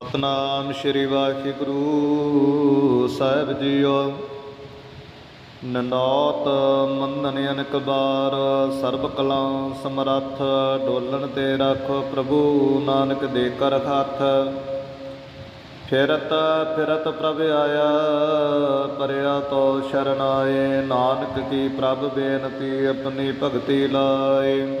ਸਤਨਾਮ ਸ੍ਰੀ ਵਾਹਿਗੁਰੂ ਸਾਹਿਬ ਜੀਓ। ਨਨੌਤ ਮੰਨਨ ਅਨਕ ਬਾਰ ਸਰਬ ਕਲਾ ਸਮਰੱਥ, ਡੋਲਣ ਤੇ ਰੱਖ ਪ੍ਰਭੂ ਨਾਨਕ ਦੇ ਕਰ ਹੱਥ। ਫਿਰਤ ਫਿਰਤ ਪ੍ਰਭ ਆਇਆ, ਪਰਿਆ ਤੋ ਸ਼ਰਨ ਆਏ, ਨਾਨਕ ਕੀ ਪ੍ਰਭ ਬੇਨਤੀ, ਆਪਣੀ ਭਗਤੀ ਲਾਏ।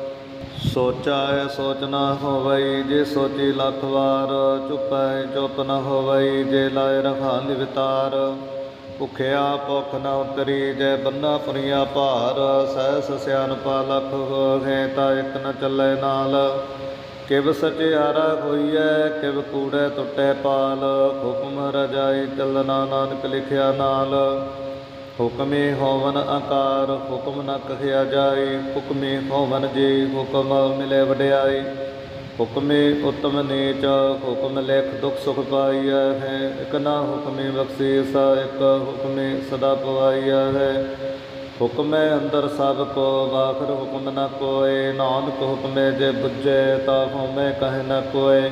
ਸੋਚਾ ਸੋਚਾਏ ਸੋਚ ਨਾ ਹੋਵਈ, ਜੇ ਸੋਚੀ ਲੱਖ ਵਾਰ, ਚੁੱਪੈ ਚੁੱਪ ਨਾ ਹੋਵਈ, ਜੇ ਲਾਇ ਰਖਾ ਵਿਤਾਰ ਭੁਖਿਆ ਭੁਖ ਨਾ ਉਤਰੀ, ਜੇ ਬੰਨਾ ਪੁਰੀਆ ਭਾਰ, ਸਹਿਸ ਸਿਆਨਪਾ ਲਖ ਹੋਏ ਤਾਂ ਇੱਕ ਨ ਚੱਲੇ ਨਾਲ। ਕਿਵ ਸਚਿਆਰਾ ਹੋਈਐ, ਕਿਵ ਕੂੜੈ ਟੁੱਟੇ ਪਾਲ। ਹੁਕਮ ਰਜਾਈ ਚੱਲਣਾ ਨਾਨਕ ਲਿਖਿਆ ਨਾਲ। ਹੁਕਮੇ ਹੋਵਨ ਆਕਾਰ ਹੁਕਮ ਨ ਕਹਿਆ ਜਾਏ, ਹੁਕਮੇ ਹੋਵਨ ਜੇ ਹੁਕਮ ਮਿਲੇ ਵਡਿਆਈ ਹੁਕਮੇ ਉਤਮ ਨੀਚ, ਹੁਕਮ ਲੇਖ ਦੁਖ ਸੁਖ ਪਾਈਆ ਹੈ, ਇਕ ਨਾ ਹੁਕਮੇ ਬਖਸ਼ੀਸ ਇਕ ਹੁਕਮੇ ਸਦਾ ਪਵਾਈਆ ਹੈ। ਹੁਕਮੇ ਅੰਦਰ ਸਭ ਕੋ, ਵਾਖਰ ਹੁਕਮ ਨ ਕੋਏ, ਨਾਨਕ ਹੁਕਮੇ ਜੇ ਬੁੱਝੇ, ਤਾ ਹਉਮੈ ਕਹਿ ਨ ਕੋਏ।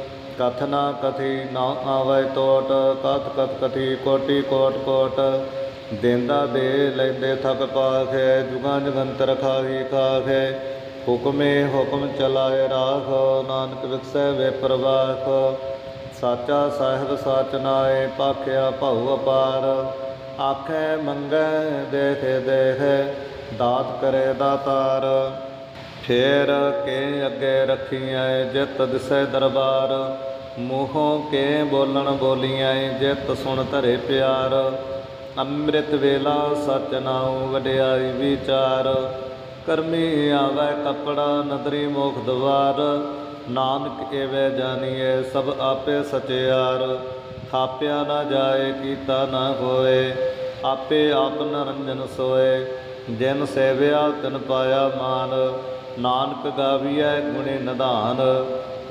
ਕਥ ਨਾ ਕਥੀ, ਨਾ ਆਵੈ ਟੋਟ ਕਥ ਕਥ ਕਥੀ, ਕੋਟੀ ਕੋਟ ਕੋਟ। ਦੇਂਦਾ ਦੇ ਲੈਂਦੇ ਥਕ ਪਾਖੇ, ਜੁਗਾਂ ਜਗੰਤਰ ਖਾਹੀ ਖਾਖੇ। ਹੁਕਮੇ ਹੁਕਮ ਚਲਾਏ ਰਾਖ, ਨਾਨਕ ਵਿਖਸੈ ਵੇ ਪ੍ਰਵਾਖ ਸਾਚਾ ਸਾਹਿਬ ਸਾਚ ਨਾਏ, ਪਾਖਿਆ ਭਉ ਅਪਾਰ। ਆਖੇ ਮੰਗੈ, ਦੇਖੇ ਦੇਖੇ, ਦਾਤ ਕਰੇ ਦਾਤਾਰ। ਫੇਰ ਕੇ ਅੱਗੇ ਰੱਖੀਐ, ਜਿਤ ਦਿਸੈ ਦਰਬਾਰ। ਮੂੰਹੋਂ ਕੇ ਬੋਲਣ ਬੋਲੀਆਂ ਜਿਤ ਸੁਣ ਧਰੇ ਪਿਆਰ। ਅੰਮ੍ਰਿਤ ਵੇਲਾ ਸਚ ਨਾਉ ਵਡਿਆਈ ਵਿਚਾਰ। ਕਰਮੀ ਆਵੈ ਕਪੜਾ, ਨਦਰੀ ਮੋਖ ਦਵਾਰ। ਨਾਨਕ ਏਵੇਂ ਜਾਣੀਏ ਸਭ ਆਪੇ ਸਚਿਆਰ। ਥਾਪਿਆ ਨਾ ਜਾਏ, ਕੀਤਾ ਨਾ ਹੋਏ, ਆਪੇ ਆਪ ਨਰੰਜਨ ਸੋਏ। ਜਿਨ ਸੇਵਿਆ, ਤਿਨ ਪਾਇਆ ਮਾਨ। ਨਾਨਕ ਗਾਵੀਐ, ਗੁਣੇ ਨਿਧਾਨ।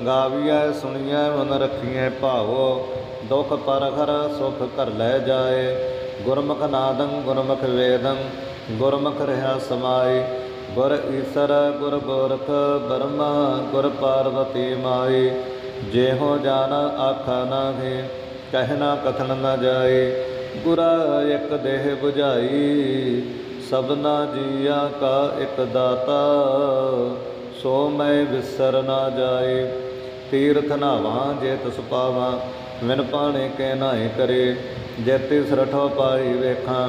ਗਾਵੀਐ, ਸੁਣੀਐ, ਮਨ ਰਖੀਐ ਭਾਵੋ। ਦੁਖ ਪਰਖਰ ਸੁਖ ਕਰ ਲੈ ਜਾਏ। ਗੁਰਮੁਖ ਨਾਦੰ, ਗੁਰਮੁਖ ਵੇਦੰ, ਗੁਰਮੁਖ ਰਹਾ ਸਮਾਈ ਗੁਰ ਈਸਰ, ਗੁਰ ਗੋਰਖ, ਬਰਮਾ, ਗੁਰ ਪਾਰਵਤੀ ਮਾਈ ਜਿਹੋ ਜਾਣ ਆਖਾ ਨਾ ਨਾਹੀ ਕਹਿਣਾ ਕਥਨ ਨਾ ਜਾਏ। ਗੁਰਾ ਇੱਕ ਦੇਹ 부ਝਾਈ ਸਭਨਾ ਜੀਆ ਕਾ ਇੱਕ ਦਾਤਾ। ਸੋ ਮੈਂ ਵਿਸਰ ਨਾ ਜਾਏ, ਤੀਰਥ ਨਾਵਾਂ ਜੇ ਤਿਸ ਪਾਵਾਂ, ਵਿਨ ਪਾਣੇ ਕੇ ਨਾਹੀ ਕਰੇ, ਜੇ ਤਿਸ ਰਠੋ ਪਾਈ ਵੇਖਾਂ,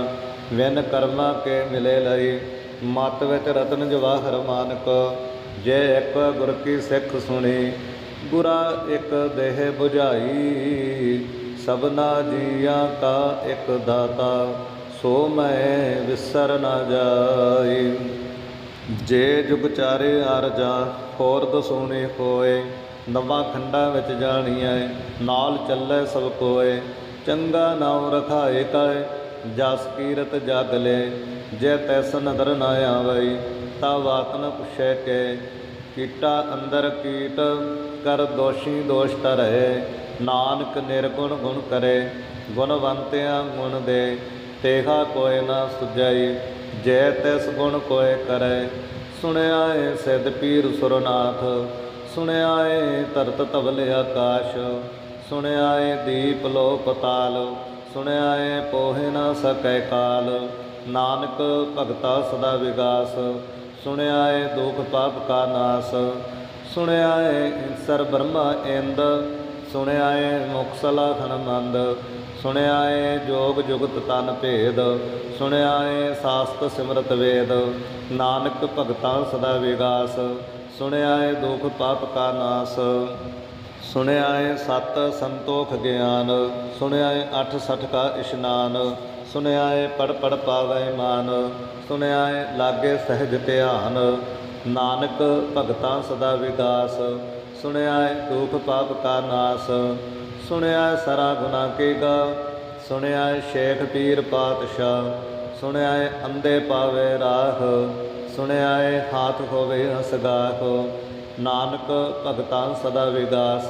ਵਿਨ ਕਰਮਾ ਕੇ ਮਿਲੇ ਲਈ ਮਤ ਵਿੱਚ ਰਤਨ ਜਵਾਹਰ ਮਾਨਕ, ਜੇ ਇੱਕ ਗੁਰ ਕੀ ਸਿੱਖ ਸੁਣੀ ਗੁਰਾ ਇੱਕ ਦੇਹ 부ਝਾਈ ਸਭਨਾ ਜੀਆਂ ਕਾ ਇੱਕ ਦਾਤਾ, ਸੋ ਮੈਂ ਵਿਸਰ ਨਾ ਜਾਈ ਜੇ ਜੁਗ ਚਾਰੇ ਅਰਜਾ ਹੋਰ ਦਸੋਨੇ ਹੋਏ, ਨਵਾਂ ਖੰਡਾ ਵਿੱਚ ਜਾਣੀਐ, ਨਾਲ ਚੱਲੇ ਸਭ ਕੋਏ, ਚੰਗਾ ਨਾਮ ਰਖਾਏ ਕਾਏ ਜਸ ਕੀਰਤ ਜਗ ਲੈ, ਜੇ ਤੈਸ ਨਦਰ ਨਾ ਆਵਈ ਤਾ ਵਾਕ ਨ ਪੁਛੈ ਕੇ, ਕੀਟਾ ਅੰਦਰ ਕੀਟ, ਕਰ ਦੋਸ਼ੀ ਦੋਸ਼ ਧਰੈ ਨਾਨਕ ਨਿਰਗੁਣ ਗੁਣ ਕਰੇ, ਗੁਣਵੰਤਿਆਂ ਗੁਣ ਦੇ, ਤੇਹਾ ਕੋਇ ਨਾ ਸੁਝਈ ਜੈ ਤਿਸ ਗੁਣ ਕੋਇ ਕਰੈ ਸੁਣਿਆ ਏ ਸਿਧ ਪੀਰ ਸੁਰਨਾਥ ਸੁਣਿਆ ਏ ਧਰਤ ਧਵਲ ਆਕਾਸ਼ ਸੁਣਿਆ ਏ ਦੀਪ ਲੋ ਪਤਾਲ ਸੁਣਿਆ ਏ ਪੋਹਿ ਨਾ ਸਕੈ ਕਾਲ, ਨਾਨਕ ਭਗਤਾ ਸਦਾ ਵਿਗਾਸ ਸੁਣਿਆ ਏ ਦੁਖ ਪਾਪ ਕਾ ਨਾਸ ਸੁਣਿਆ ਏ ਸਰ ਬ੍ਰਹਮਾ ਇੰਦ ਸੁਣਿਆ ਏ ਮੁਕਸਲਾ ਖਨਮੰਦ ਸੁਣਿਆ ਏ ਜੋਗ ਜੁਗਤ ਤਨ ਭੇਦ ਸੁਣਿਆ ਏ ਸਾਸਤ ਸਿਮਰਤ ਵੇਦ, ਨਾਨਕ ਭਗਤਾਂ ਸਦਾ ਵਿਗਾਸ ਸੁਣਿਆ ਏ ਦੁਖ ਪਾਪ ਕਾ ਨਾਸ ਸੁਣਿਆ ਏ ਸਤ ਸੰਤੋਖ ਗਿਆਨ ਸੁਣਿਆ ਏ ਅਠ ਸਠ ਕਾ ਇਸ਼ਨਾਨ ਸੁਣਿਆ ਏ ਪੜ ਪੜ ਪਾਵੈ ਮਾਨ ਸੁਣਿਆ ਏ ਲਾਗੇ ਸਹਿਜ ਧਿਆਨ, ਨਾਨਕ ਭਗਤਾਂ ਸਦਾ ਵਿਗਾਸ ਸੁਣਿਆ ਏ ਦੁਖ ਪਾਪ ਕਾ ਨਾਸ ਸੁਣਿਆ ਸਰਾ ਗੁਨਾ ਕੀ ਗਾ? ਸੁਣਿਆ ਏ ਸ਼ੇਖ ਪੀਰ ਪਾਤਸ਼ਾਹ, ਸੁਣਿਆ ਏ ਅੰਦੇ ਪਾਵੇ ਰਾਹ, ਸੁਣਿਆ ਹਾਥ ਹੋਵੇ ਹਸਗਾਹ। ਨਾਨਕ ਭਗਤਾਂ ਸਦਾ ਵਿਗਾਸ,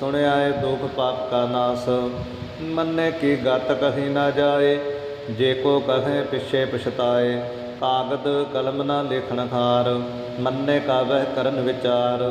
ਸੁਣਿਆ ਏ ਦੁਖ ਪਾਪ ਕਾ ਨਾਸ। ਮੰਨੇ ਕੀ ਗਤ ਕਹੀ ਨਾ ਜਾਏ, ਜੇ ਕੋ ਕਹੇ ਪਿਛੇ ਪਛਤਾਏ। ਕਾਗਦ ਕਲਮ ਨਾ ਲਿਖਣ ਖਾਰ ਮੰਨੇ ਕਾਵਹਿ ਕਰਨ ਵਿਚਾਰ।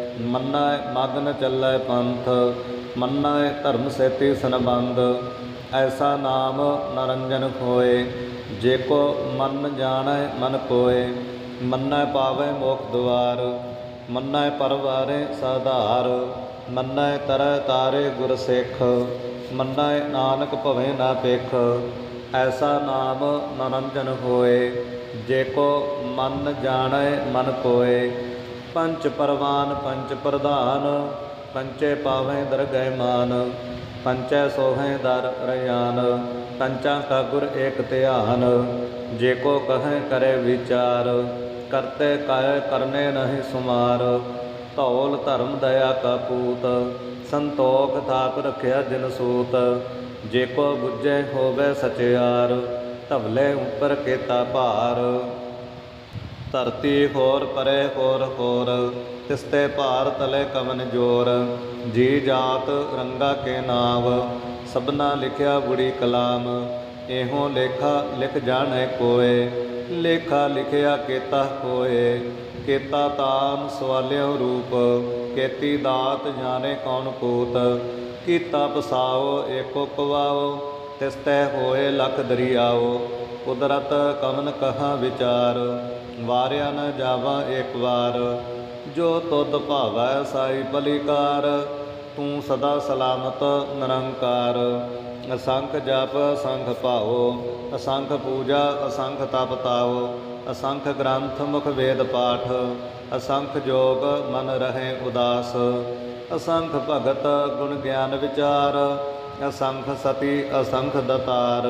ਮੰਨੈ ਮਗਨ ਚੱਲੈ ਪੰਥ, ਮੰਨੈ ਧਰਮ ਸੇਤੀ ਸੰਬੰਧ ਐਸਾ ਨਾਮ ਨਰੰਜਨ ਖੋਏ, ਜੇ ਕੋ ਮਨ ਜਾਣੈ ਮਨ ਕੋਏ ਮੰਨੈ ਪਾਵੈ ਮੋਖ ਦੁਆਰ, ਮੰਨੈ ਪਰਵਾਰੇ ਸਾਧਾਰ, ਮੰਨੈ ਤਰੈ ਤਾਰੇ ਗੁਰ ਸਿੱਖ, ਮੰਨੈ ਨਾਨਕ ਭਵੇਂ ਨਾ ਪੇਖ ਐਸਾ ਨਾਮ ਨਰੰਜਨ ਹੋਏ ਜੇ ਕੋ ਮਨ ਜਾਣੈ ਮਨ ਕੋਏ ਪੰਚ ਪਰਵਾਨ, ਪੰਚ ਪ੍ਰਧਾਨ, ਪੰਚੇ ਪਾਵੇਂ ਦਰਗਹਿ ਮਾਨ, ਪੰਚੈ ਸੋਹੈ ਦਰ ਰਿਆਨ ਪੰਚਾਂ ਕਾ ਗੁਰ ਏਕ ਧਿਆਨ, ਜੇ ਕੋ ਕਹੈ ਕਰੇ ਵਿਚਾਰ, ਕਰਤੇ ਕਾਇ ਕਰਨੇ ਨਹੀਂ ਸੁਮਾਰ, ਧੌਲ ਧਰਮ ਦਇਆ ਕਾ ਪੂਤ, ਸੰਤੋਖ ਥਾਪ ਰਖਿਆ ਦਿਨ ਸੂਤ, ਜੇ ਕੋ ਬੁੱਝੇ ਹੋਵੇ ਸਚਿਆਰ, ਧਵਲੇ ਉੱਪਰ ਕੇਤਾ ਭਾਰ ਧਰਤੀ ਹੋਰ ਪਰੇ ਹੋਰ ਹੋਰ, ਤਿਸਤੇ ਭਾਰ ਤਲੇ ਕਵਨ ਜੋਰ, ਜੀ ਜਾਤ ਰੰਗਾ ਕੇ ਨਾਮ ਸਭਨਾ ਲਿਖਿਆ ਬੁੜੀ ਕਲਾਮ, ਇਹੋ ਲੇਖਾ ਲਿਖ ਜਾਣੈ ਕੋਏ, ਲੇਖਾ ਲਿਖਿਆ ਕੇਤਾ ਹੋਏ ਕੇਤਾ ਤਾਨ ਸਵਾਲਿਓ ਰੂਪ, ਕੇਤੀ ਦਾਤ ਜਾਣੇ ਕੌਣ ਕੋਤ ਕੀਤਾ ਪਸਾਓ ਏਕੋ ਕਵਾਓ, ਤਿਸਤੈ ਹੋਏ ਲਖ ਦਰਿਆਓ, ਕੁਦਰਤ ਕਮਨ ਕਹਾ ਵਿਚਾਰ ਵਾਰਿਆ ਨ ਜਾਵਾ ਏਕ ਵਾਰ। ਜੋ ਤੁਧ ਭਾਵੈ ਸਾਈ ਬਲਿਕਾਰ, ਤੂੰ ਸਦਾ ਸਲਾਮਤ ਨਿਰੰਕਾਰ। ਅਸੰਖ ਜਪ, ਅਸੰਖ ਭਾਓ ਅਸੰਖ ਪੂਜਾ, ਅਸੰਖ ਤਪ ਤਾਓ ਅਸੰਖ ਗ੍ਰੰਥ ਮੁਖ ਵੇਦ ਪਾਠ, ਅਸੰਖ ਜੋਗ ਮਨ ਰਹੇ ਉਦਾਸ। ਅਸੰਖ ਭਗਤ ਗੁਣ ਗਿਆਨ ਵਿਚਾਰ, ਅਸੰਖ ਸਤੀ, ਅਸੰਖ ਦਤਾਰ।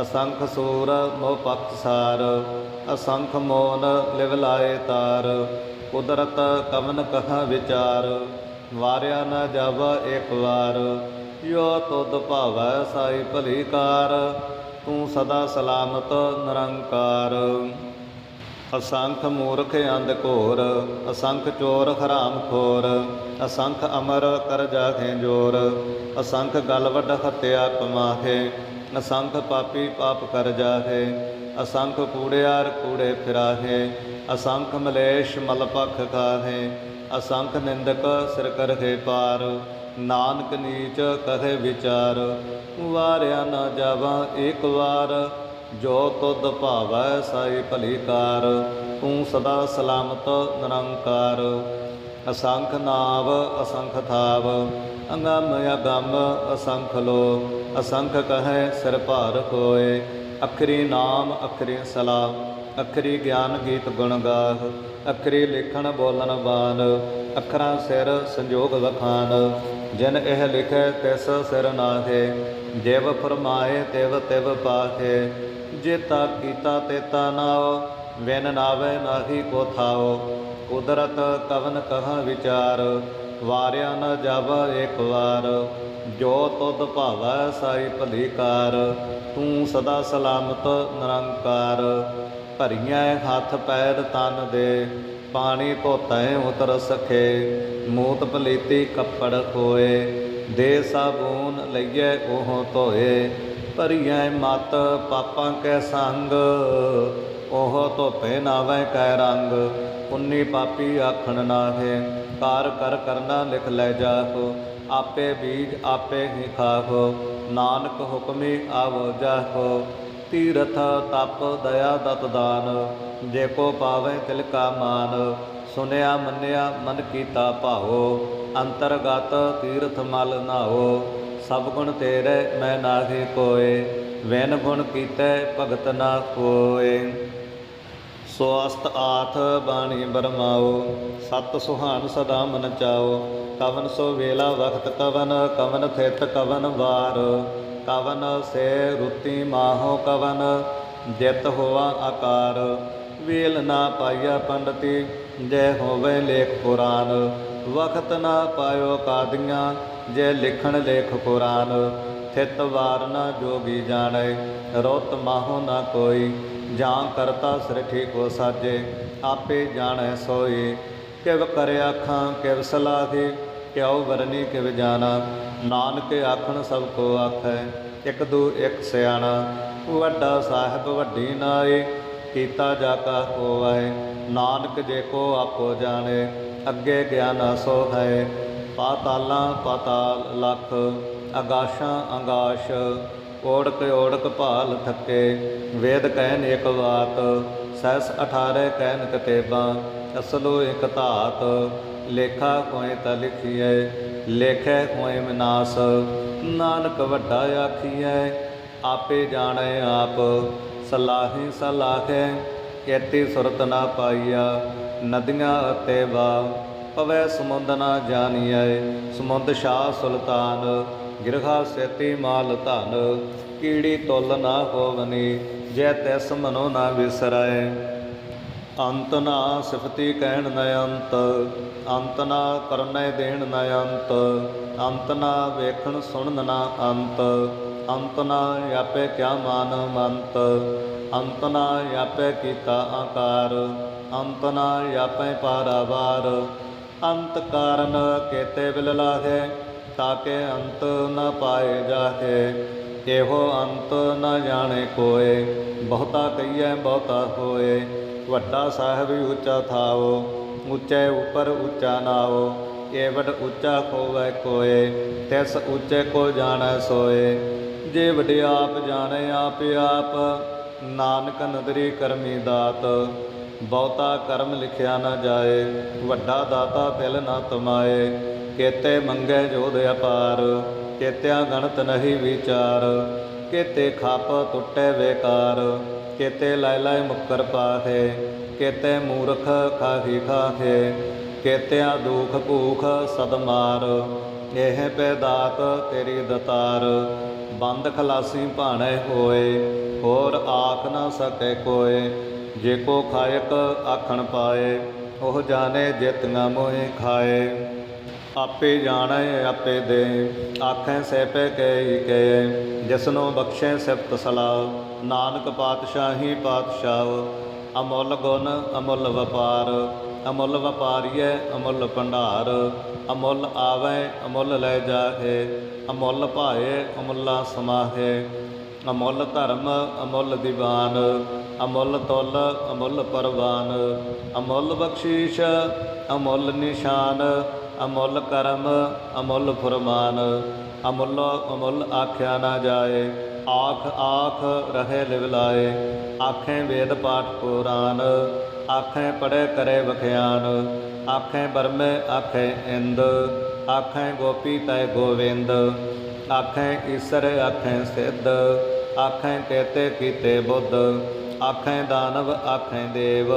ਅਸੰਖ ਸੂਰ ਮੋਹ ਪਖਸਾਰ ਅਸੰਖ ਮੋਨ ਲਿਵ ਲਾਏ ਤਾਰ, ਕੁਦਰਤ ਕਵਨ ਕਹਾ ਵਿਚਾਰ, ਵਾਰਿਆ ਨ ਜਬ ਏਕ ਵਾਰ, ਯੋ ਤੁਧ ਭਾਵੈ ਸਾਈ ਭਲੀ ਕਾਰ, ਤੂੰ ਸਦਾ ਸਲਾਮਤ ਨਿਰੰਕਾਰ। ਅਸੰਖ ਮੂਰਖ ਅੰਧ ਘੋਰ, ਅਸੰਖ ਚੋਰ ਹਰਾਮ ਖੋਰ, ਅਸੰਖ ਅਮਰ ਕਰ ਜਾਖੇ ਜੋਰ, ਅਸੰਖ ਗਲ ਵੱਡ ਹਤਿਆ ਕਮਾਖੇ ਅਸੰਖ ਪਾਪੀ ਪਾਪ ਕਰ ਜਾਹੇ, ਅਸੰਖ ਕੂੜਿਆਰ ਕੂੜੇ ਫਿਰਾਹੇ, ਅਸੰਖ ਮਲੇਸ਼ ਮਲ ਪਖ ਖਾਹੇ ਅਸੰਖ ਨਿੰਦਕ ਸਿਰ ਕਰਹੇ ਪਾਰ, ਨਾਨਕ ਨੀਚ ਕਹੇ ਵਿਚਾਰ, ਵਾਰਿਆ ਨਾ ਜਾਵਾ ਏਕ ਵਾਰ, ਜੋ ਤੁਧ ਭਾਵੈ ਸਾਈ ਭਲੀ ਕਾਰ, ਤੂੰ ਸਦਾ ਸਲਾਮਤ ਨਿਰੰਕਾਰ। ਅਸੰਖ ਨਾਵ, ਅਸੰਖ ਥਾਵ, ਅੰਗਮ ਅਗੰਮ ਅਸੰਖ ਲੋ ਅਸੰਖ ਕਹੈ ਸਿਰ ਭਾਰ ਕੋਏ ਅਖਰੀ ਨਾਮ, ਅਖਰੀ ਸਲਾਹ, ਅਖਰੀ ਗਿਆਨ ਗੀਤ ਗੁਣ ਗਾਹ, ਅਖਰੀ ਲਿਖਣ ਬੋਲਣ ਬਾਨ, ਅੱਖਰਾਂ ਸਿਰ ਸੰਜੋਗ ਵਖਾਨ, ਜਿਨ ਇਹ ਲਿਖੈ ਤਿਸ ਸਿਰ ਨਾਹੇ, ਜਿਵ ਫਰਮਾਏ ਤਿਵ ਤਿਵ ਪਾਖੈ ਜੇ ਤਾ ਕੀਤਾ ਤੇਤਾ ਨਾਉ, ਵਿਨ ਨਾਵੇ ਨਾਹੀ ਕੋ ਥਾਉ, ਕੁਦਰਤ ਕਵਨ ਕਹਾ ਵਿਚਾਰ, ਵਾਰਿਆ ਨ ਜਬ ਇੱਕ ਵਾਰ ਜੋ ਤੁਧ ਭਾਵੈ ਸਾਈ ਭਲੀ ਕਾਰ ਤੂੰ ਸਦਾ ਸਲਾਮਤ ਨਿਰੰਕਾਰ। ਭਰੀਐ ਹੱਥ ਪੈਰ ਤਨ ਦੇ, ਪਾਣੀ ਧੋਤੈ ਉਤਰ ਸਖੇ। ਮੂਤ ਪਲੀਤੀ ਕੱਪੜ ਹੋਏ ਦੇ ਸਾਬੂਨ ਲਈਐ ਉਹ ਧੋਏ। ਭਰੀਐ ਮਤ ਪਾਪਾਂ ਕੈ ਸੰਗ, ਉਹ ਧੋਪੇ ਨਾਵੇਂ ਕੈ ਰੰਗ। ਉਨੀ ਪਾਪੀ ਆਖਣ ਨਾਹੇ, ਕਾਰ ਕਰ ਕਰਨਾ ਲਿਖ ਲੈ ਜਾਹੋ ਆਪੇ ਬੀਜ ਆਪੇ ਹੀ ਖਾਹੋ, ਨਾਨਕ ਹੁਕਮੀ ਆਵੋ ਜਾਹੋ। ਤੀਰਥ ਤਪ ਦਇਆ ਦਤ ਦਾਨ, ਜੇ ਕੋ ਪਾਵੇ ਤਿਲ ਕਾ ਮਾਨ। ਸੁਨਿਆ ਮੰਨਿਆ ਮਨ ਕੀਤਾ ਭਾਓ, ਅੰਤਰਗਤ ਤੀਰਥ ਮਲ ਨਾਓ ਸਭ ਗੁਣ ਤੇਰੇ ਮੈਂ ਨਾਹੀ ਕੋਏ, ਵੈਨ ਗੁਣ ਕੀਤੇ ਭਗਤ ਨਾ ਕੋਏ। ਸੋ ਅਸਤ ਆਥ ਬਾਣੀ ਬਰਮਾਓ, ਸਤ ਸੁਹਾਨ ਸਦਾ ਮਨ ਚਾਓ। ਕਵਨ ਸੋ ਵੇਲਾ ਵਖਤ ਕਵਨ ਕਵਨ ਥਿਤ ਕਵਨ ਵਾਰ। ਕਵਨ ਸੇ ਰੁਤੀ ਮਾਹੋ ਕਵਨ ਜਿਤ ਹੋਆ ਆਕਾਰ। ਵੇਲ ਨਾ ਪਾਈਆ ਪੰਡਤੀ, ਜੈ ਹੋਵੇ ਲੇਖ ਪੁਰਾਨ। ਵਖਤ ਨਾ ਪਾਇਓ ਕਾਦੀਆਂ, ਜੇ ਲਿਖਣ ਲੇਖ ਪੁਰਾਨ। ਥਿਤ ਵਾਰ ਨਾ ਜੋਗੀ ਜਾਣੈ, ਰੋਤ ਮਾਹੋ ਨਾ ਕੋਈ। ਜਾਂ ਕਰਤਾ ਸ੍ਰਿਠੀ ਕੋ ਸਾਜੇ, ਆਪੇ ਜਾਣੈ ਸੋਏ ਕਿਵ ਕਰੇ ਆਖਾਂ, ਕਿਵ ਸਲਾਹੇ ਕਿਉ ਵਰਨੀ ਕਿਵ ਜਾਣਾ। ਨਾਨਕ ਆਖਣ ਸਭ ਕੋ ਆਖੈ, ਇਕ ਦੂ ਇਕ ਸਿਆਣਾ। ਵੱਡਾ ਸਾਹਿਬ ਵੱਡੀ ਨਾਏ, ਕੀਤਾ ਜਾ ਕਾ ਨਾਨਕ ਜੇ ਕੋ ਆਪੋ ਜਾਣੇ, ਅੱਗੇ ਗਿਆਨ ਸੋ ਹੈ। ਪਾਤਾਲਾਂ ਪਾਤਾਲ ਲਖ, ਆਗਾਸ਼ਾਂ ਆਗਾਸ਼। ਓੜਕ ਓੜਕ ਭਾਲ ਥੱਕੇ, ਵੇਦ ਕਹਿਨ ਇਕ ਬਾਤ ਸੈਸ 18 ਕਹਿਨ ਕਤੇਬਾਂ। ਅਸਲੋ ਇਕ ਧਾਤ, ਲੇਖਾ ਕੋਏ ਤ ਲਿਖੀਐ, ਲੇਖੈ ਕੋਏ ਵਿਨਾਸ਼ ਨਾਨਕ ਵੱਡਾ ਆਖੀਐ, ਆਪੇ ਜਾਣੈ ਆਪ, ਸਲਾਹੀ ਸਲਾਹੈ, ਕੇਤੀ ਸੁਰਤ ਨਾ ਪਾਈਆ, ਨਦੀਆਂ ਅਤੇ ਵਾ ਪਵੈ ਸਮੁੰਦ ਨਾ ਜਾਣੀਐ, ਸਮੁੰਦ ਸ਼ਾਹ ਸੁਲਤਾਨ, ਗਿਰਹਾ ਸੇਤੀ ਮਾਲ ਧਨ, ਕੀੜੀ ਤੁਲ ਨਾ ਹੋਵਨੀ, ਜੈ ਤੈਸ ਮਨੋ ਨਾ ਵਿਸਰੈ। ਅੰਤ ਨਾ ਸਿਫਤੀ ਕਹਿਣ ਨ ਅੰਤ ਅੰਤ ਨਾ ਕਰਨੈ ਦੇਣ ਨ ਅੰਤ ਅੰਤ ਨਾ ਵੇਖਣ ਸੁਣਨ ਨਾ ਅੰਤ ਅੰਤ ਨਾ ਆਪੇ ਕਿਆ ਮਾਨ ਮੰਤ, ਅੰਤ ਨਾ ਆਪੇ ਕੀਤਾ ਆਕਾਰ, ਅੰਤ ਨਾ ਆਪੇ ਪਾਰਾਵਾਰ ਅੰਤ ਕਾਰਨ ਕੇਤੇ ਬਿਲ ਲਾਹੇ ਤਾਕੇ ਅੰਤ ਨ ਪਾਏ ਜਾਹੇ, ਇਹੋ ਅੰਤ ਨ ਜਾਣੇ ਕੋਏ, ਬਹੁਤਾ ਕਹੀਐ ਬਹੁਤਾ ਹੋਏ ਵੱਡਾ ਸਾਹਿਬ ਉੱਚਾ ਥਾਓ ਉੱਚੇ ਉਪਰ ਉੱਚਾ ਨਾਓ ਕੇਵਟ ਉੱਚਾ ਹੋਵੇ ਕੋਏ, ਤਿਸ ਉੱਚੇ ਕੋ ਜਾਣੈ ਸੋਏ। ਜੇ ਵਡਿਆਪ ਜਾਣੈ ਆਪ ਆਪ, ਨਾਨਕ ਨਦਰੀ ਕਰਮੀ ਦਾਤ, ਬਹੁਤਾ ਕਰਮ ਲਿਖਿਆ ਨਾ ਜਾਏ, ਵੱਡਾ ਦਾਤਾ ਤਿਲ ਨਾ ਤਮਾਏ। ਕੇਤੇ ਮੰਗੈ ਜੋਧ ਅਪਾਰ, ਕੇਤਿਆ ਗਣਤ ਨਹੀਂ ਵਿਚਾਰ, ਕੇਤੇ ਖਾਪ ਟੁੱਟੇ ਵੇਕਾਰ ਕੇਤੇ ਲੈ ਲੈ ਮੁਕਰ ਪਾਹੇ, ਕੇਤੇ ਮੂਰਖ ਖਾਹੀ ਖਾਹੇ, ਕੇਤਿਆ ਦੁਖ ਭੂਖ ਸਦਮਾਰ ਇਹ ਪੈਦਾਤ ਤੇਰੀ ਦਤਾਰ, ਬੰਦ ਖਲਾਸੀ ਭਾਣੇ ਹੋਏ, ਹੋਰ ਆਖ ਨਾ ਸਕੇ ਕੋਏ, ਜੇ ਕੋ ਖਾਇਕ ਆਖਣ ਪਾਏ, ਉਹ ਜਾਣੇ ਜਿਤਨਾ ਮੋਹਿ ਖਾਏ। ਆਪੇ ਜਾਣੈ, ਆਪੇ ਦੇ ਆਖੈ ਸੈਪੈ ਕੈ ਕੈ ਜਿਸਨੋ ਬਖਸ਼ੈ ਸਿਫਤ ਸਲਾਹ। ਨਾਨਕ ਪਾਤਸ਼ਾਹੀ ਪਾਤਸ਼ਾਹ, ਅਮੁੱਲ ਗੁਣ, ਅਮੁੱਲ ਵਪਾਰ। ਅਮੁੱਲ ਵਪਾਰੀਐ, ਅਮੁੱਲ ਭੰਡਾਰ। ਅਮੁੱਲ ਆਵੈ, ਅਮੁੱਲ ਲੈ ਜਾਹੇ। ਅਮੁੱਲ ਭਾਏ, ਅਮੁੱਲਾ ਸਮਾਹੇ। ਅਮੁੱਲ ਧਰਮ, ਅਮੁੱਲ ਦੀਵਾਨ। ਅਮੁੱਲ ਤੁਲ, ਅਮੁੱਲ ਪਰਵਾਨ। ਅਮੁੱਲ ਬਖਸ਼ੀਸ਼, ਅਮੁੱਲ ਨਿਸ਼ਾਨ। ਅਮੁੱਲ ਕਰਮ, ਅਮੁੱਲ ਫਰਮਾਨ, ਅਮੁੱਲ ਅਮੁੱਲ ਆਖਿਆ ਨਾ ਜਾਏ। ਆਖ ਆਖ, ਰਹੇ ਲਿਵਲਾਏ। ਆਖੇ ਵੇਦ ਪਾਠ ਪੁਰਾਨ, ਆਖੇ ਪੜੇ ਕਰੇ ਵਖਿਆਨ। ਆਖੇ ਬਰਮੇ, ਆਖੇ ਇੰਦ। ਆਖੇ ਗੋਪੀ ਤੈ ਗੋਵਿੰਦ। ਆਖੇ ਈਸਰ, ਆਖੇ ਸਿੱਧ। ਆਖੇ ਕੇਤੇ ਕੀਤੇ ਬੁੱਧ। ਆਖੇ ਦਾਨਵ, ਆਖੇ ਦੇਵ।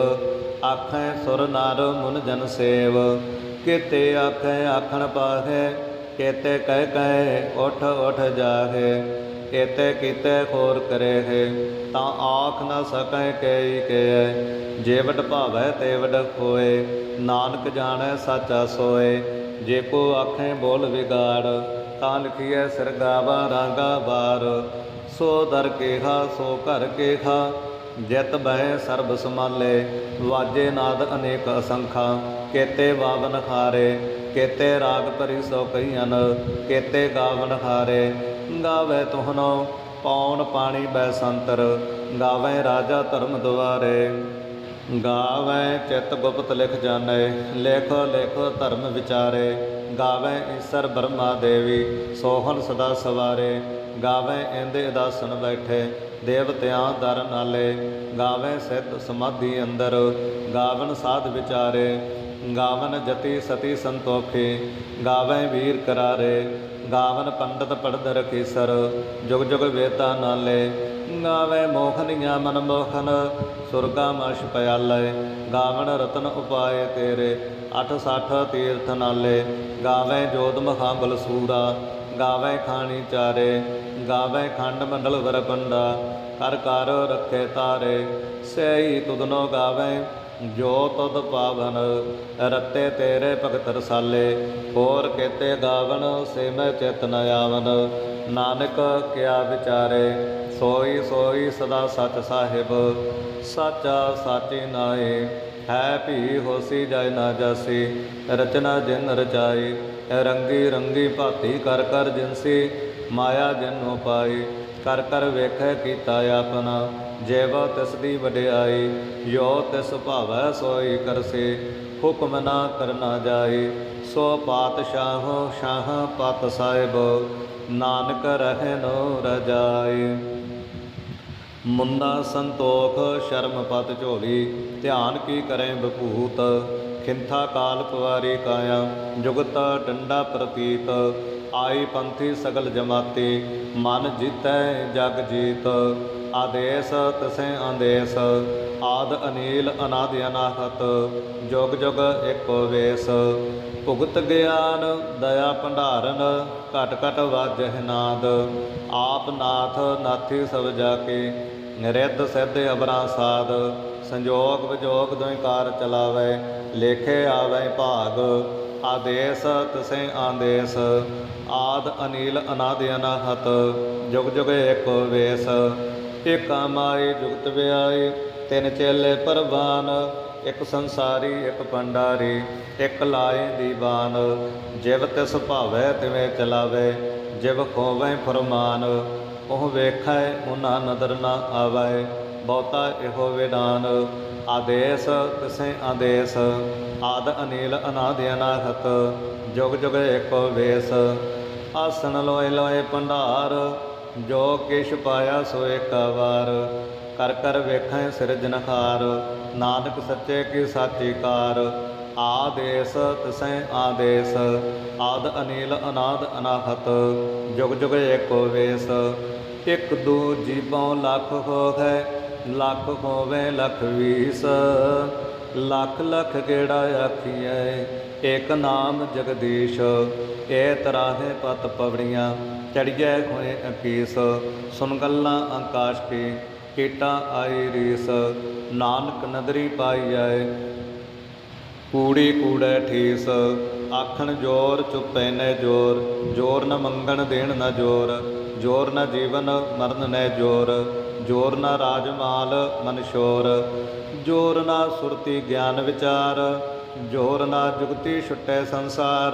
ਆਖੇ ਸੁਰ ਨਰ, ਮੁਨ ਜਨ ਸੇਵ। ਕਿਤੇ ਆਖੇ, ਆਖਣ ਪਾਹੇ, ਕੇਤੇ ਕਹਿ ਕਹਿ ਉਠ ਉਠ ਜਾਹੇ, ਕੇਤੇ ਕੀਤੇ ਖੋਰ ਕਰੇ ਹੈ ਤਾਂ ਆਖ ਨਾ ਸਕੈ ਕਈ ਕੇ ਜੇ ਭਾਵੈ ਤੇ ਵਡ ਹੋਏ ਨਾਨਕ ਜਾਣੈ ਸਾਚਾ ਸੋਏ, ਜੇ ਕੋ ਆਖੇ ਬੋਲ ਵਿਗਾੜ, ਤਾਂ ਲਿਖੀਐ ਸਿਰ ਗਾਵਾ ਰਾਗਾ ਬਾਰ ਸੋ ਦਰ ਕੇਹਾ, ਸੋ ਘਰ ਕੇਹਾ, ਜਿਤ ਬਹਿ ਸਰਬ ਸਮਾਲੇ ਵਾਜੇ ਨਾਦ ਅਨੇਕ ਅਸੰਖਾ, ਕੇਤੇ ਵਾਵਨ ਖਾਰੇ ਕੇਤੇ ਰਾਗ ਭਰੀ ਸੋ ਕਈਨ ਕੇਤੇ ਗਾਵਨ ਖਾਰੇ ਗਾਵੇ ਤੁਹਨੋ ਪੌਣ ਪਾਣੀ ਬੈ ਸੰਤਰ ਗਾਵੇ ਰਾਜਾ ਧਰਮ ਦੁਆਰੇ। ਗਾਵੇ ਚਿਤ ਗੁਪਤ ਲਿਖ ਜਾਣੈ, ਲੇਖ ਲੇਖ ਧਰਮ ਵਿਚਾਰੇ। ਗਾਵੇ ਈਸਰ ਬ੍ਰਹਮਾ ਦੇਵੀ, ਸੋਹਣ ਸਦਾ ਸਵਾਰੇ। ਗਾਵੇ ਇੰਦੇ ਅਦਾਸਨ ਬੈਠੇ ਦੇਵਤਿਆਂ ਦਰ ਨਾਲੇ। ਗਾਵੇ ਸਿੱਧ ਸਮਾਧੀ ਅੰਦਰ, ਗਾਵਨ ਸਾਧ ਵਿਚਾਰੇ। ਗਾਵਨ ਜਤੀ ਸਤੀ ਸੰਤੋਖੇ, ਗਾਵੇ ਵੀਰ ਕਰਾਰੇ। ਗਾਵਨ ਪੰਡਤ ਪੜਦ ਰਖੀਸਰ, ਜੁਗ ਜੁਗ ਵੇਤਾ ਨਾਲੇ। ਗਾਵੇ ਮੋਖਨੀਆਂ ਮਨ ਮੋਖਨ, ਸੁਰਗਾ ਮਸ਼ ਪਿਆਲੇ। ਗਾਵਨ ਰਤਨ ਉਪਾਏ ਤੇਰੇ 860 ਤੀਰਥ ਨਾਲੇ। ਗਾਵੇ ਜੋਤ ਮਖਾਂਬਲ ਸੂਰਾ ਗਾਵੇ ਖਾਣੀ ਚਾਰੇ, ਗਾਵੇ ਖੰਡ ਮੰਡਲ ਵਰਪੰਡਾ ਕਰ ਕਰ ਰੱਖੇ ਤਾਰੇ ਸਹੀ ਤੁਧਨੋ ਗਾਵੇ, ਜੋ ਤਦ ਪਾਵਨ, ਰਤੇ ਤੇਰੇ ਭਗਤ ਰਸਾਲੇ, ਹੋਰ ਕੇਤੇ ਗਾਵਨ, ਸੇ ਮੈਂ ਚਿਤ ਨ ਆਵਨ। ਨਾਨਕ ਕਿਆ ਵਿਚਾਰੇ, ਸੋਈ ਸੋਈ ਸਦਾ ਸਚ ਸਾਹਿਬ, ਸਾਚਾ ਸਾਚੀ ਨਾਏ। ਹੈ ਭੀ ਹੋਸੀ ਜਾਇ ਨਾ ਜਾਸੀ, ਰਚਨਾ ਜਿਨ ਰਚਾਈ, ਰੰਗੀ ਰੰਗੀ ਭਾਤੀ ਕਰ ਕਰ ਜਿਨਸੀ, ਮਾਇਆ ਜਿਨੋ ਪਾਈ, ਕਰ ਕਰ ਵੇਖੈ ਕੀਤਾ ਆਪਨਾ ਜੇਵ ਤਿਸ ਦੀ ਵਡਿਆਈ, ਯੋ ਤਿਸ ਭਾਵੈ ਸੋਈ ਕਰਸੇ, ਹੁਕਮ ਨਾ ਕਰਨਾ ਜਾਏ ਸੋ ਪਾਤਸ਼ਾਹੋ ਸ਼ਾਹ ਪਤ ਸਾਹਿਬ, ਨਾਨਕ ਰਹਿਨੋ ਰਜਾਈ। ਮੁੰਨਾ ਸੰਤੋਖ, ਸ਼ਰਮ ਪਤ ਝੋਲੀ, ਧਿਆਨ ਕੀ ਕਰੇ ਬਭੂਤ ਖਿੰਥਾ ਕਾਲ ਪਵਾਰੀ ਕਾਇਆ, ਜੁਗਤ ਡੰਡਾ ਪ੍ਰਤੀਤ, ਆਈ ਪੰਥੀ ਸਗਲ ਜਮਾਤੀ, ਮਨ ਜੀਤੈ ਜਗ ਜੀਤ, ਆਦੇਸ ਤਸੈ ਆਦੇਸ, ਆਦ ਅਨੀਲ ਅਨਾਦ ਅਨਾਹਤ, ਜੁਗ ਜੁਗ ਏਕੋ ਵੇਸ ਭੁਗਤ ਗਿਆਨ, ਦਇਆ ਭੰਡਾਰਨ, ਘਟ ਘਟ ਵਾਜਹਿ ਨਾਦ, ਆਪ ਨਾਥ ਨਾਥੀ ਸਭ ਜਾ ਕੇ ਰਿੱਧ ਸਿੱਧ ਅਬਰਾਂ ਸਾਧ ਸੰਜੋਗ ਵਿਜੋਗ ਦੋਇ ਕਾਰ ਚਲਾਵੇ, ਲੇਖੇ ਆਵੇ ਭਾਗ, ਆਦੇਸ ਤਸੈ ਆਦੇਸ, ਆਦ ਅਨੀਲ ਅਨਾਦ ਅਨਾਹਤ, ਜੁਗ ਜੁਗ ਏਕੋ ਵੇਸ, ਏਕਾ ਮਾਈ ਜੁਗਤ ਵਿਆਈ ਤਿੰਨ ਚੇਲੇ ਪਰਵਾਨ, ਇੱਕ ਸੰਸਾਰੀ, ਇੱਕ ਪੰਡਾਰੀ, ਇੱਕ ਲਾਏ ਦੀਵਾਨ। ਜਿਵ ਤਿਸ ਭਾਵੈ ਤਿਵੇਂ ਚਲਾਵੇ, ਜਿਵ ਖੋਵੈ ਫਰਮਾਨ। ਉਹ ਵੇਖੈ ਉਹਨਾਂ ਨਦਰ ਨਾ ਆਵੈ, ਬਹੁਤਾ ਇਹੋ ਵਿਦਾਨ ਆਦੇਸ ਤਿਸੈ ਆਦੇਸ, ਆਦ ਅਨੀਲ ਅਨਾਦ ਅਨਾਹਤ ਜੁਗ ਜੁਗ ਏਕੋ ਵੇਸ। ਆਸਣ ਲੋਏ ਲੋਏ ਭੰਡਾਰ ਜੋ ਕਿਛ ਪਾਇਆ ਸੋ ਏਕਾ ਵਾਰ ਕਰ ਕਰ ਵੇਖੈ ਸਿਰਜਨਹਾਰ ਨਾਨਕ ਸੱਚੇ ਕੀ ਸਾਚੀ ਕਾਰ। ਆਦੇਸ ਤਸੈ ਆਦੇਸ, ਆਦ ਅਨੀਲ ਅਨਾਦ ਅਨਾਹਤ, ਜੁਗ ਜੁਗ ਏਕੋ ਵੇਸ। ਇਕ ਦੂ ਜੀਵੋਂ ਲੱਖ ਹੋਵੇ ਲੱਖ ਹੋਵੇ ਲੱਖ ਵੀਸ। ਲੱਖ ਲੱਖ ਕਿਹੜਾ ਆਖੀਐ ਇਕ ਨਾਮ ਜਗਦੀਸ਼। ਏ ਤਰਾਹੇ ਪਤ ਪਵੜੀਆਂ, ਚੜੀਐ ਹੋਏ ਅਕੀਸ। ਸੁਨ ਗੱਲਾਂ ਆਕਾਸ਼ ਕੀ ਕੀਟਾ ਆਈ ਰੀਸ, ਨਾਨਕ ਨਦਰੀ ਪਾਈ ਜਾਏ। ਕੂੜੀ ਕੂੜੈ ਠੀਸ, ਆਖਣ ਜੋਰ ਚੁਪੈ ਨੈ ਜੋਰ ਜੋਰ ਨ ਮੰਗਣ ਦੇਣ ਨ ਜੋਰ ਜੋਰ ਨ ਜੀਵਨ ਮਰਨ ਨੈ ਜੋਰ ਜੋਰ ਨ ਰਾਜਮਾਲ ਮਨਸ਼ੋਰ ਜੋਰ ਨ ਸੁਰਤੀ ਗਿਆਨ ਵਿਚਾਰ, ਜੋਰ ਨ ਜੁਗਤੀ ਛੁਟੈ ਸੰਸਾਰ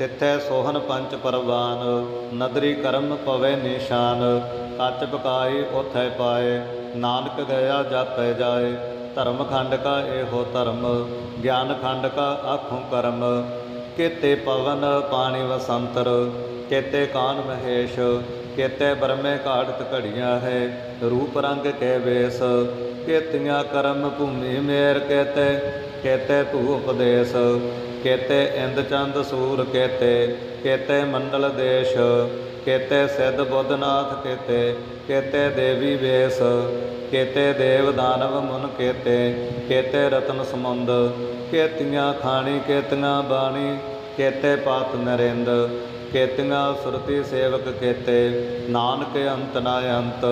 ਤਿੱਥੈ ਸੋਹਨ ਪੰਚ ਪਰਵਾਨ, ਨਦਰੀ ਕਰਮ ਪਵੇ ਨਿਸ਼ਾਨ, ਕੱਚ ਬਕਾਈ ਉਥੈ ਪਾਏ, ਨਾਨਕ ਗਿਆ ਜਾਪੈ ਜਾਏ, ਧਰਮ ਖੰਡ ਕਾ ਇਹੋ ਧਰਮ, ਗਿਆਨ ਖੰਡ ਕਾ ਆਖੋਂ ਕਰਮ। ਕੇਤੇ ਪਵਨ ਪਾਣੀ ਵਸੰਤਰ, ਕੇਤੇ ਕਾਨ ਮਹੇਸ਼, ਕੇਤੇ ਬਰਮੇ ਘਾੜਤ ਘੜੀਆਂ ਹੈ, ਰੂਪ ਰੰਗ ਕੇ ਵੇਸ, ਕੇਤੀਆਂ ਕਰਮ ਭੂਮੀ ਮੇਰ ਕੇਤੇ ਕੇਤੇ ਤੂ ਉਪਦੇਸ਼ ਕੇਤੇ ਇੰਦ ਚੰਦ ਸੂਰ ਕੇਤੇ ਕੇਤੇ ਮੰਡਲ ਦੇਸ਼, ਕੇਤੇ ਸਿੱਧ ਬੁੱਧਨਾਥ ਕੇਤੇ ਕੇਤੇ ਦੇਵੀ ਵੇਸ, ਕੇਤੇ ਦੇਵ ਦਾਨਵ ਮੁਨ ਕੇਤੇ ਕੇਤੇ ਰਤਨ ਸਮੁੰਦ, ਕੇਤੀਆਂ ਖਾਣੀ, ਕੇਤੀਆਂ ਬਾਣੀ, ਕੇਤੇ ਪਾਤ ਨਰਿੰਦ, ਕੇਤੀਆਂ ਸੁਰਤੀ ਸੇਵਕ ਕੇਤੇ, ਨਾਨਕ ਅੰਤ ਨਾ ਅੰਤ,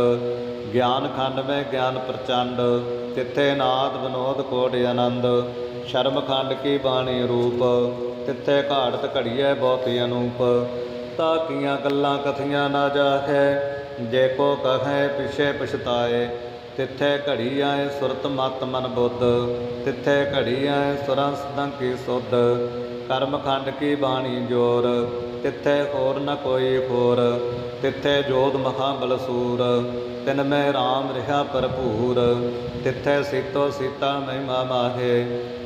ਗਿਆਨ ਖੰਡ ਮੈਂ ਗਿਆਨ ਪ੍ਰਚੰਡ, ਤਿੱਥੇ ਨਾਦ ਵਿਨੋਦ ਕੋਟ ਆਨੰਦ ਸ਼ਰਮ ਖੰਡ ਕੀ ਬਾਣੀ ਰੂਪ, ਤਿੱਥੇ ਘਾੜਤ ਘੜੀਐ ਬਹੁਤੀ ਅਨੂਪ। ਤਾ ਕੀਆਂ ਗੱਲਾਂ ਕਥੀਆਂ ਨਾ ਜਾਹੈ, ਜੇ ਕੋ ਕਹੈ ਪਿਛੇ ਪਛਤਾਏ। ਤਿੱਥੇ ਘੜੀ ਆਏ ਸੁਰਤ ਮਤ ਮਨ ਬੁੱਧ, ਤਿੱਥੇ ਘੜੀ ਆਏ ਸੁਰਾਂ ਸਦਾਂ ਕੀ ਸੁਧ। ਕਰਮ ਖੰਡ ਕੀ ਬਾਣੀ ਜੋਰ, ਤਿੱਥੇ ਹੋਰ ਨ ਕੋਈ ਹੋਰ। ਤਿੱਥੇ ਜੋਤ ਮਹਾ ਬਲਸੂਰ, ਤਿਨ ਮੈਂ RAM ਰਿਹਾ ਭਰਪੂਰ। ਤਿੱਥੇ ਸੀਤੋ ਸੀਤਾ ਮਹਿਮਾ ਮਾਹੇ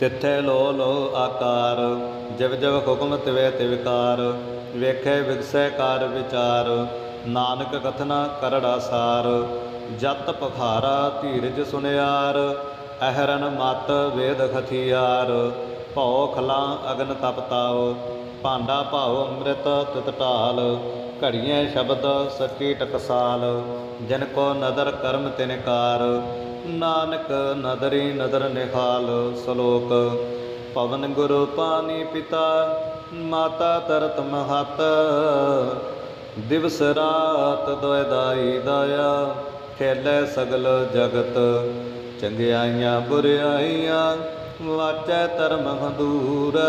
ਤਿੱਥੇ ਲੋ ਲੋ ਆਕਾਰ, ਜਿਵ ਜਿਵ ਹੁਕਮ ਤਿਵੇ ਤਿਵਕਾਰ ਵੇਖੇ ਵਿਗਸੈ ਕਾਰ ਵਿਚਾਰ, ਨਾਨਕ ਕਥਨਾ ਕਰੜਾ ਸਾਰ ਜਤ ਪਖਾਰਾ ਧੀਰਜ ਸੁਨਿਆਰ, ਅਹਰਨ ਮਤ ਵੇਦ ਖਥਿਆਰ, ਭਉ ਖਲਾ ਅਗਨ ਤਪਤਾਉ ਭਾਂਡਾ ਭਾਉ ਅੰਮ੍ਰਿਤ ਤਿਤ ਢਾਲ ਘੜੀਆਂ ਸ਼ਬਦ ਸੱਚੀ ਟਕਸਾਲ, ਜਨ ਕੋ ਨਦਰ ਕਰਮ ਤਿਨਕਾਰ ਨਾਨਕ ਨਦਰੀ ਨਦਰ ਨਿਹਾਲ ਸ਼ਲੋਕ। ਪਵਨ ਗੁਰੂ ਪਾਣੀ ਪਿਤਾ, ਮਾਤਾ ਤਰਤ ਮਹਤ। ਦਿਵਸ ਰਾਤ ਦੋਇ ਦਾਈ ਦਇਆ, ਖੇਲੇ ਸਗਲ ਜਗਤ। ਚੰਗਿਆਈਆਂ ਬੁਰਿਆਈਆਂ ਵਾਚੈ ਧਰਮ ਹਦੂਰ।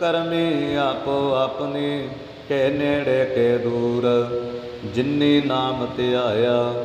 ਕਰਮੀ ਆਪੋ ਆਪਣੀ ਕੇ ਨੇੜੇ ਕੇ ਦੂਰ। ਜਿਨੀ ਨਾਮ ਧਿਆਇਆ